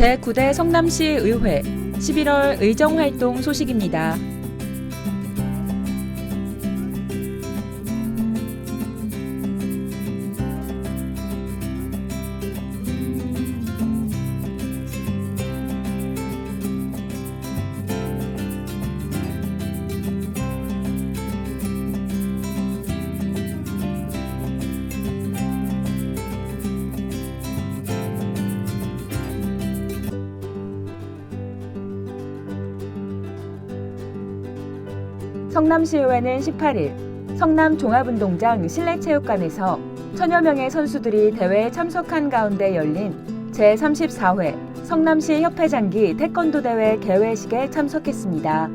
제9대 성남시 의회 11월 의정활동 소식입니다. 성남시의회는 18일 성남 종합운동장 실내체육관에서 천여 명의 선수들이 대회에 참석한 가운데 열린 제34회 성남시 협회장기 태권도 대회 개회식에 참석했습니다.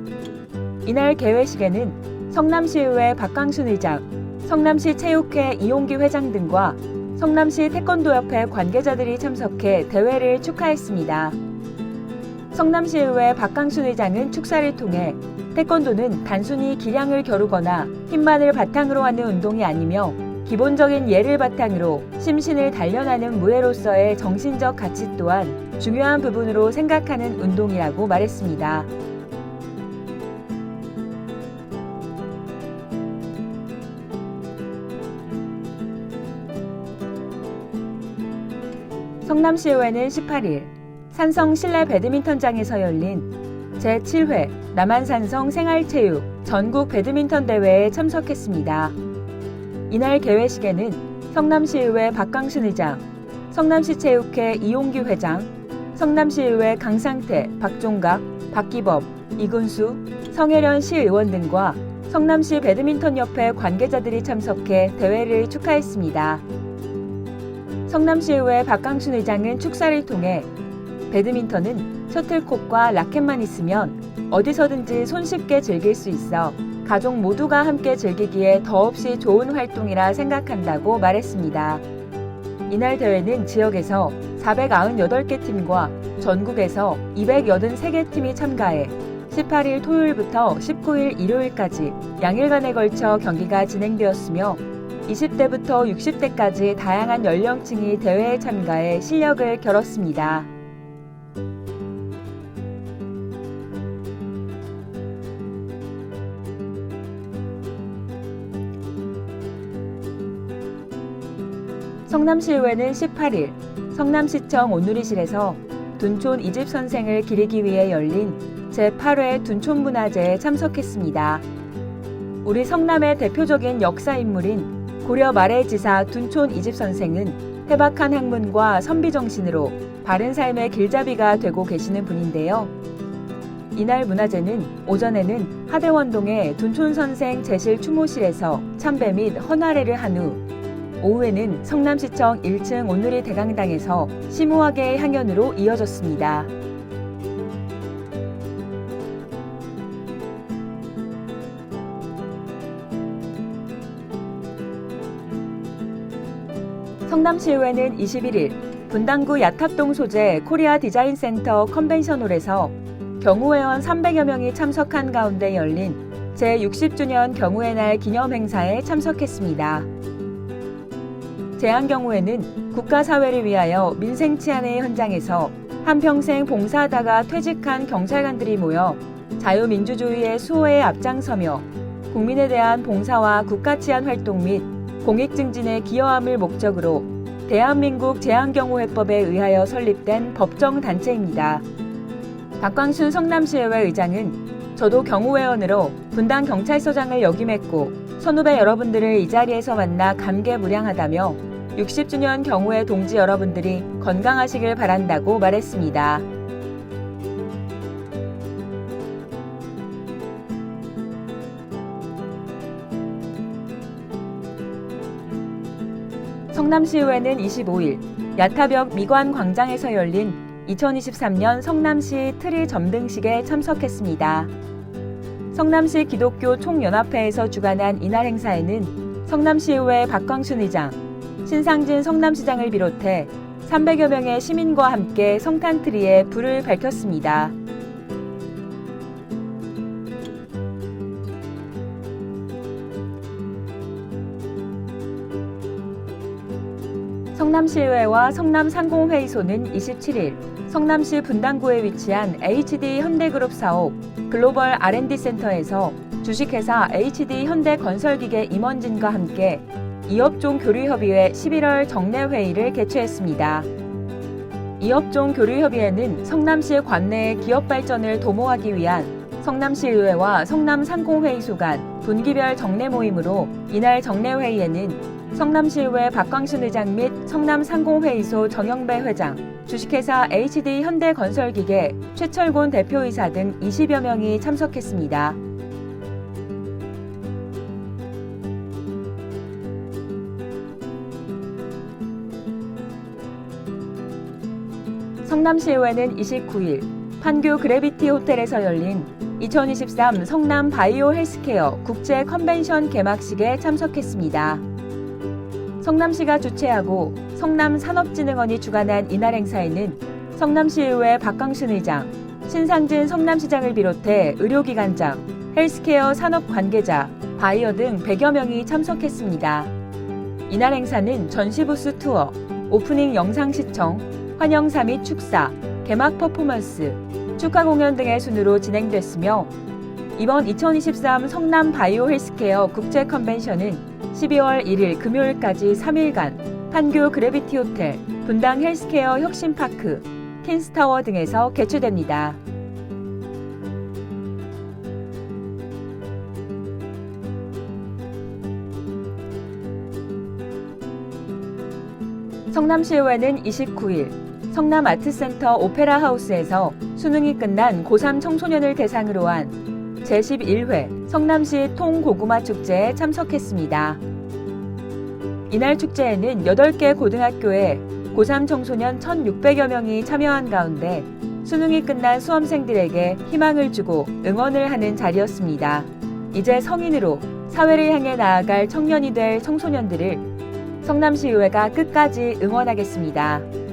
이날 개회식에는 성남시의회 박광순 의장, 성남시 체육회 이용기 회장 등과 성남시 태권도협회 관계자들이 참석해 대회를 축하했습니다. 성남시의회 박광순 의장은 축사를 통해 태권도는 단순히 기량을 겨루거나 힘만을 바탕으로 하는 운동이 아니며 기본적인 예를 바탕으로 심신을 단련하는 무예로서의 정신적 가치 또한 중요한 부분으로 생각하는 운동이라고 말했습니다. 성남시의회는 18일 산성 실내 배드민턴장에서 열린 제7회 남한산성 생활체육 전국 배드민턴 대회에 참석했습니다. 이날 개회식에는 성남시의회 박광순 의장, 성남시체육회 이용기 회장, 성남시의회 강상태, 박종각, 박기범, 이근수, 성혜련 시의원 등과 성남시 배드민턴협회 관계자들이 참석해 대회를 축하했습니다. 성남시의회 박광순 의장은 축사를 통해 배드민턴은 셔틀콕과 라켓만 있으면 어디서든지 손쉽게 즐길 수 있어 가족 모두가 함께 즐기기에 더없이 좋은 활동이라 생각한다고 말했습니다. 이날 대회는 지역에서 498개 팀과 전국에서 283개 팀이 참가해 18일 토요일부터 19일 일요일까지 양일간에 걸쳐 경기가 진행되었으며 20대부터 60대까지 다양한 연령층이 대회에 참가해 실력을 겨뤘습니다. 성남시의회는 18일 성남시청 온누리실에서 둔촌 이집 선생을 기리기 위해 열린 제8회 둔촌문화제에 참석했습니다. 우리 성남의 대표적인 역사 인물인 고려 말의 지사 둔촌 이집 선생은 해박한 학문과 선비 정신으로 바른 삶의 길잡이가 되고 계시는 분인데요. 이날 문화제는 오전에는 하대원동의 둔촌 선생 제실 추모실에서 참배 및 헌화례를 한 후 오후에는 성남시청 1층 온누리 대강당에서 심오하게 향연으로 이어졌습니다. 성남시의회는 21일 분당구 야탑동 소재 코리아 디자인 센터 컨벤션홀에서 경우회원 300여 명이 참석한 가운데 열린 제60주년 경우의 날 기념 행사에 참석했습니다. 제한 경우에는 국가사회를 위하여 민생 치안의 현장에서 한평생 봉사하다가 퇴직한 경찰관들이 모여 자유민주주의의 수호에 앞장서며 국민에 대한 봉사와 국가치안 활동 및 공익 증진에 기여함을 목적으로 대한민국 제한경우회법에 의하여 설립된 법정 단체입니다. 박광순 성남시의회 의장은 저도 경우회원으로 분당 경찰서장을 역임했고 선후배 여러분들을 이 자리에서 만나 감개무량하다며 60주년 경우회 동지 여러분들이 건강하시길 바란다고 말했습니다. 성남시의회는 25일 야타벽 미관 광장에서 열린 2023년 성남시 트리 점등식에 참석했습니다. 성남시 기독교 총연합회에서 주관한 이날 행사에는 성남시의회 박광순 의장, 신상진 성남시장을 비롯해 300여 명의 시민과 함께 성탄트리에 불을 밝혔습니다. 성남시의회와 성남상공회의소는 27일 성남시 분당구에 위치한 HD 현대그룹 사업 글로벌 R&D 센터에서 주식회사 HD 현대건설기계 임원진과 함께 이업종 교류협의회 11월 정례회의를 개최했습니다. 이업종 교류협의회는 성남시 관내의 기업 발전을 도모하기 위한 성남시의회와 성남상공회의소 간 분기별 정례 모임으로 이날 정례회의에는 성남시의회 박광순 의장 및 성남상공회의소 정영배 회장, 주식회사 HD 현대건설기계 최철곤 대표이사 등 20여 명이 참석했습니다. 성남시의회는 29일 판교 그래비티 호텔에서 열린 2023 성남 바이오 헬스케어 국제 컨벤션 개막식에 참석했습니다. 성남시가 주최하고 성남산업진흥원이 주관한 이날 행사에는 성남시의회 박광순 의장, 신상진 성남시장을 비롯해 의료기관장, 헬스케어 산업 관계자, 바이어 등 100여 명이 참석했습니다. 이날 행사는 전시부스 투어, 오프닝 영상 시청, 환영사 및 축사, 개막 퍼포먼스, 축하 공연 등의 순으로 진행됐으며 이번 2023 성남 바이오 헬스케어 국제 컨벤션은 12월 1일 금요일까지 3일간 판교 그래비티 호텔, 분당 헬스케어 혁신파크, 킨스타워 등에서 개최됩니다. 성남시의회는 29일 성남 아트센터 오페라 하우스에서 수능이 끝난 고3 청소년을 대상으로 한 제11회 성남시 통고구마 축제에 참석했습니다. 이날 축제에는 8개 고등학교에 고3 청소년 1,600여 명이 참여한 가운데 수능이 끝난 수험생들에게 희망을 주고 응원을 하는 자리였습니다. 이제 성인으로 사회를 향해 나아갈 청년이 될 청소년들을 성남시의회가 끝까지 응원하겠습니다.